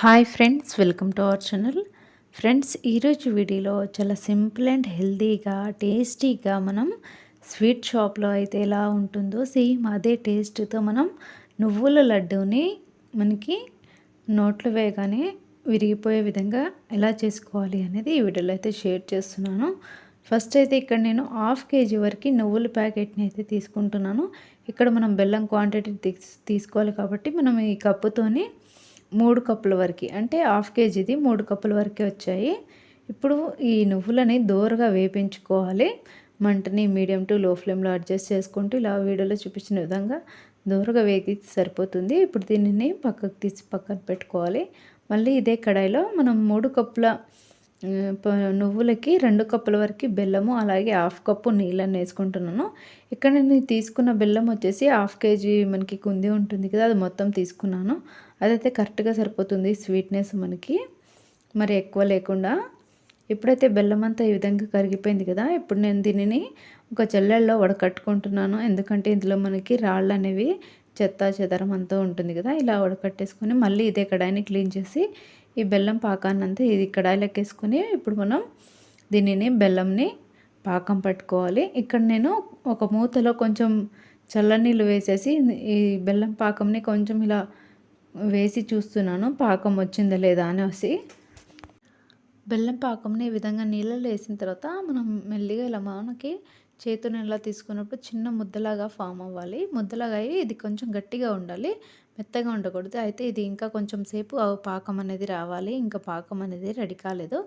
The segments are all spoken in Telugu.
Hi friends welcome to our channel. Friends ఈరోజు వీడియోలో చాలా సింపుల్ అండ్ హెల్తీగా టేస్టీగా మనం స్వీట్ షాప్లో అయితే ఎలా ఉంటుందో సేమ్ అదే టేస్ట్తో మనం నువ్వుల లడ్డూని మనకి నోట్లో వేయగానే విరిగిపోయే విధంగా ఎలా చేసుకోవాలి అనేది ఈ వీడియోలో అయితే షేర్ చేస్తున్నాను. ఫస్ట్ అయితే ఇక్కడ నేను హాఫ్ కేజీ వరకు నువ్వుల ప్యాకెట్ని అయితే తీసుకుంటున్నాను. ఇక్కడ మనం బెల్లం క్వాంటిటీ తీసుకోవాలి కాబట్టి మనం ఈ కప్పుతోని మూడు కప్పుల వరకు అంటే హాఫ్ కేజీది మూడు కప్పుల వరకే వచ్చాయి. ఇప్పుడు ఈ నువ్వులని దోరగా వేపించుకోవాలి. మంటని మీడియం టు లో ఫ్లేమ్లో అడ్జస్ట్ చేసుకుంటూ ఇలా వీడియోలో చూపించిన విధంగా దోరగా వేగి సరిపోతుంది. ఇప్పుడు దీనిని పక్కకు తీసి పక్కన పెట్టుకోవాలి. మళ్ళీ ఇదే కడాయిలో మనం మూడు కప్పుల నువ్వులకి రెండు కప్పుల వరకు బెల్లము అలాగే హాఫ్ కప్పు నీళ్ళని వేసుకుంటున్నాను. ఇక్కడ నేను తీసుకున్న బెల్లం వచ్చేసి హాఫ్ కేజీ మనకి కుంది ఉంటుంది కదా అది మొత్తం తీసుకున్నాను. అదైతే కరెక్ట్గా సరిపోతుంది స్వీట్నెస్ మనకి మరి ఎక్కువ లేకుండా. ఇప్పుడైతే బెల్లం అంతా ఈ విధంగా కరిగిపోయింది కదా ఇప్పుడు నేను దీనిని ఒక చెల్లెల్లో వడకట్టుకుంటున్నాను. ఎందుకంటే ఇందులో మనకి రాళ్ళు అనేవి చెత్త చెదరం అంతా ఉంటుంది కదా ఇలా వడకట్టేసుకొని మళ్ళీ ఇదే కడాయిని క్లీన్ చేసి ఈ బెల్లం పాకాన్నంతా ఇది కడాయిలోకి వేసుకొని ఇప్పుడు మనం దీనిని బెల్లంని పాకం పట్టుకోవాలి. ఇక్కడ నేను ఒక మూతలో కొంచెం చల్లనీళ్ళు వేసేసి ఈ బెల్లం పాకంని కొంచెం ఇలా వేసి చూస్తున్నాను. పాకం వచ్చిందా లేదా అనేసి. బెల్లం పాకంని ఈ విధంగా నీళ్ళలో వేసిన తర్వాత మనం మెల్లిగా ఇలా మనకి చేతుని ఇలా తీసుకున్నప్పుడు చిన్న ముద్దలాగా ఫామ్ అవ్వాలి. ముద్దలాగా అయ్యి ఇది కొంచెం గట్టిగా ఉండాలి. మెత్తగా ఉండకూడదు. అయితే ఇది ఇంకా కొంచెం సేపు పాకం అనేది రావాలి. ఇంకా పాకం అనేది రెడీ కాలేదు.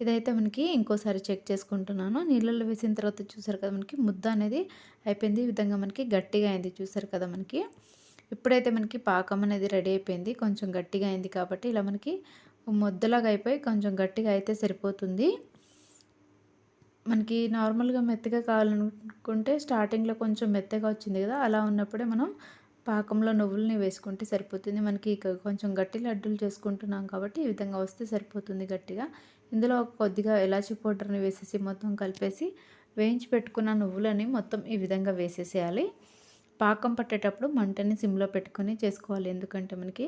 ఇదైతే మనకి ఇంకోసారి చెక్ చేసుకుంటున్నాను. నీళ్ళల్లో వేసిన తర్వాత చూసారు కదా మనకి ముద్ద అనేది అయిపోయింది. ఈ విధంగా మనకి గట్టిగా అయింది చూసారు కదా మనకి. ఇప్పుడైతే మనకి పాకం అనేది రెడీ అయిపోయింది. కొంచెం గట్టిగా అయింది కాబట్టి ఇలా మనకి ముద్దలాగా అయిపోయి కొంచెం గట్టిగా అయితే సరిపోతుంది. మనకి నార్మల్గా మెత్తగా కావాలనుకుంటే స్టార్టింగ్లో కొంచెం మెత్తగా వచ్చింది కదా అలా ఉన్నప్పుడే మనం పాకంలో నువ్వులని వేసుకుంటే సరిపోతుంది. మనకి కొంచెం గట్టి లడ్డూలు చేసుకుంటున్నాం కాబట్టి ఈ విధంగా వస్తే సరిపోతుంది గట్టిగా. ఇందులో కొద్దిగా ఎలాచి పౌడర్ని వేసేసి మొత్తం కలిపేసి వేయించి పెట్టుకున్న నువ్వులని మొత్తం ఈ విధంగా వేసేసేయాలి. పాకం పట్టేటప్పుడు మంటని సిమ్లో పెట్టుకొని చేసుకోవాలి. ఎందుకంటే మనకి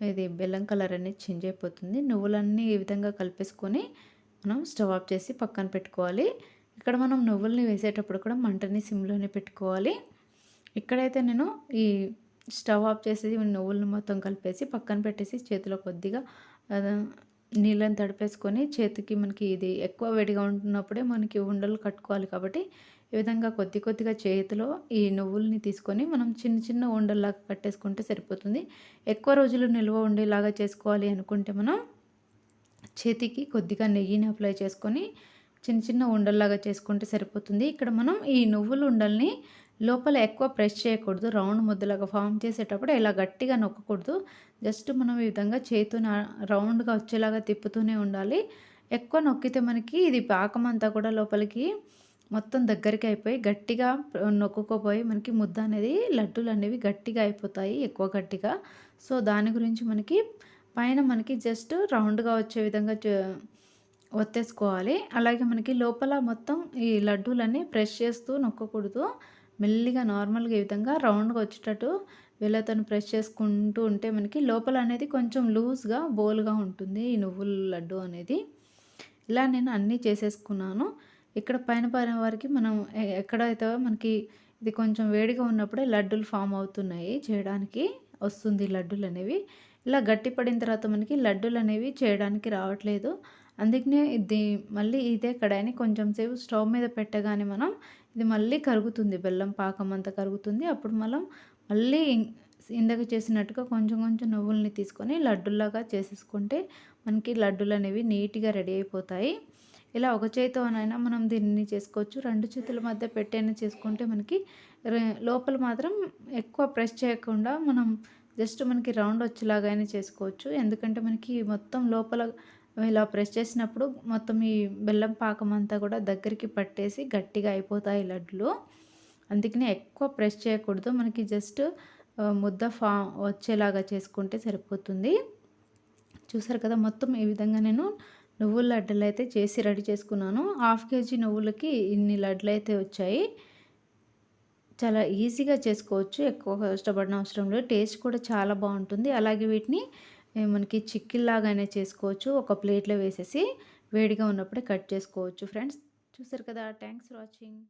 ఇది బెల్లం కలర్ అనేది చేంజ్ అయిపోతుంది. నువ్వులన్నీ ఈ విధంగా కలిపేసుకొని మనం స్టవ్ ఆఫ్ చేసి పక్కన పెట్టుకోవాలి. ఇక్కడ మనం నువ్వుల్ని వేసేటప్పుడు కూడా మంటని సిమ్లోనే పెట్టుకోవాలి. ఇక్కడైతే నేను ఈ స్టవ్ ఆఫ్ చేసేసి నువ్వులను మొత్తం కలిపేసి పక్కన పెట్టేసి చేతిలో కొద్దిగా నీళ్ళని తడిపేసుకొని చేతికి మనకి ఇది ఎక్కువ వేడిగా ఉంటున్నప్పుడే మనకి ఉండలు కట్టుకోవాలి కాబట్టి ఈ విధంగా కొద్ది కొద్దిగా చేతిలో ఈ నువ్వుల్ని తీసుకొని మనం చిన్న చిన్న ఉండల్లాగా కట్టేసుకుంటే సరిపోతుంది. ఎక్కువ రోజులు నిల్వ ఉండేలాగా చేసుకోవాలి అనుకుంటే మనం చేతికి కొద్దిగా నెయ్యిని అప్లై చేసుకొని చిన్న చిన్న ఉండల్లాగా చేసుకుంటే సరిపోతుంది. ఇక్కడ మనం ఈ నువ్వుల ఉండల్ని లోపల ఎక్కువ ప్రెస్ చేయకూడదు. రౌండ్ ముద్దలాగా ఫామ్ చేసేటప్పుడు ఇలా గట్టిగా నొక్కకూడదు. జస్ట్ మనం ఈ విధంగా చేతుని రౌండ్గా వచ్చేలాగా తిప్పుతూనే ఉండాలి. ఎక్కువ నొక్కితే మనకి ఇది పాకమంతా కూడా లోపలికి మొత్తం దగ్గరికి అయిపోయి గట్టిగా నొక్కుకోపోయి మనకి ముద్ద అనేది లడ్డూలు అనేవి గట్టిగా అయిపోతాయి ఎక్కువ గట్టిగా. సో దాని గురించి మనకి పైన మనకి జస్ట్ రౌండ్గా వచ్చే విధంగా ఒత్తేసుకోవాలి. అలాగే మనకి లోపల మొత్తం ఈ లడ్డూలన్నీ ప్రెస్ చేస్తూ నొక్కకూడదు. మెల్లిగా నార్మల్గా ఈ విధంగా రౌండ్గా వచ్చేటట్టు వీళ్ళతో ప్రెస్ చేసుకుంటూ ఉంటే మనకి లోపల అనేది కొంచెం లూజ్గా బోల్గా ఉంటుంది ఈ నువ్వుల లడ్డు అనేది. ఇలా నేను అన్నీ చేసేసుకున్నాను. ఇక్కడ పైన పైన వారికి మనం ఎక్కడైతే మనకి ఇది కొంచెం వేడిగా ఉన్నప్పుడే లడ్డూలు ఫామ్ అవుతున్నాయి చేయడానికి వస్తుంది లడ్డూలు అనేవి. ఇలా గట్టి పడిన తర్వాత మనకి లడ్డూలు అనేవి చేయడానికి రావట్లేదు. అందుకనే ఇది మళ్ళీ ఇదే కడాయిని కొంచెం సేపు స్టవ్ మీద పెట్టగానే మనం ఇది మళ్ళీ కరుగుతుంది బెల్లం పాకం అంతా కరుగుతుంది. అప్పుడు మనం మళ్ళీ ఇందాక చేసినట్టుగా కొంచెం కొంచెం నువ్వుల్ని తీసుకొని లడ్డులాగా చేసేసుకుంటే మనకి లడ్డులు అనేవి నీట్గా రెడీ అయిపోతాయి. ఇలా ఒక చేతితోనైనా మనం దీన్ని చేసుకోవచ్చు. రెండు చేతుల మధ్య పెట్టైనా చేసుకుంటే మనకి లోపల మాత్రం ఎక్కువ ప్రెస్ చేయకుండా మనం జస్ట్ మనకి రౌండ్ వచ్చేలాగా చేసుకోవచ్చు. ఎందుకంటే మనకి మొత్తం లోపల ఇలా ప్రెస్ చేసినప్పుడు మొత్తం ఈ బెల్లం పాకం అంతా కూడా దగ్గరికి పట్టేసి గట్టిగా అయిపోతాయి లడ్లు. అందుకనే ఎక్కువ ప్రెస్ చేయకూడదు. మనకి జస్ట్ ముద్ద ఫా వచ్చేలాగా చేసుకుంటే సరిపోతుంది. చూసారు కదా మొత్తం ఈ విధంగా నేను నువ్వుల లడ్డలు అయితే చేసి రెడీ చేసుకున్నాను. హాఫ్ కేజీ నువ్వులకి ఇన్ని లడ్లు అయితే వచ్చాయి. చాలా ఈజీగా చేసుకోవచ్చు. ఎక్కువ కష్టపడిన అవసరం లేదు. టేస్ట్ కూడా చాలా బాగుంటుంది. అలాగే వీటిని మనకి చిక్కిల్లాగానే చేసుకోవచ్చు. ఒక ప్లేట్లో వేసేసి వేడిగా ఉన్నప్పుడే కట్ చేసుకోవచ్చు. ఫ్రెండ్స్ చూసారు కదా? Thanks for watching.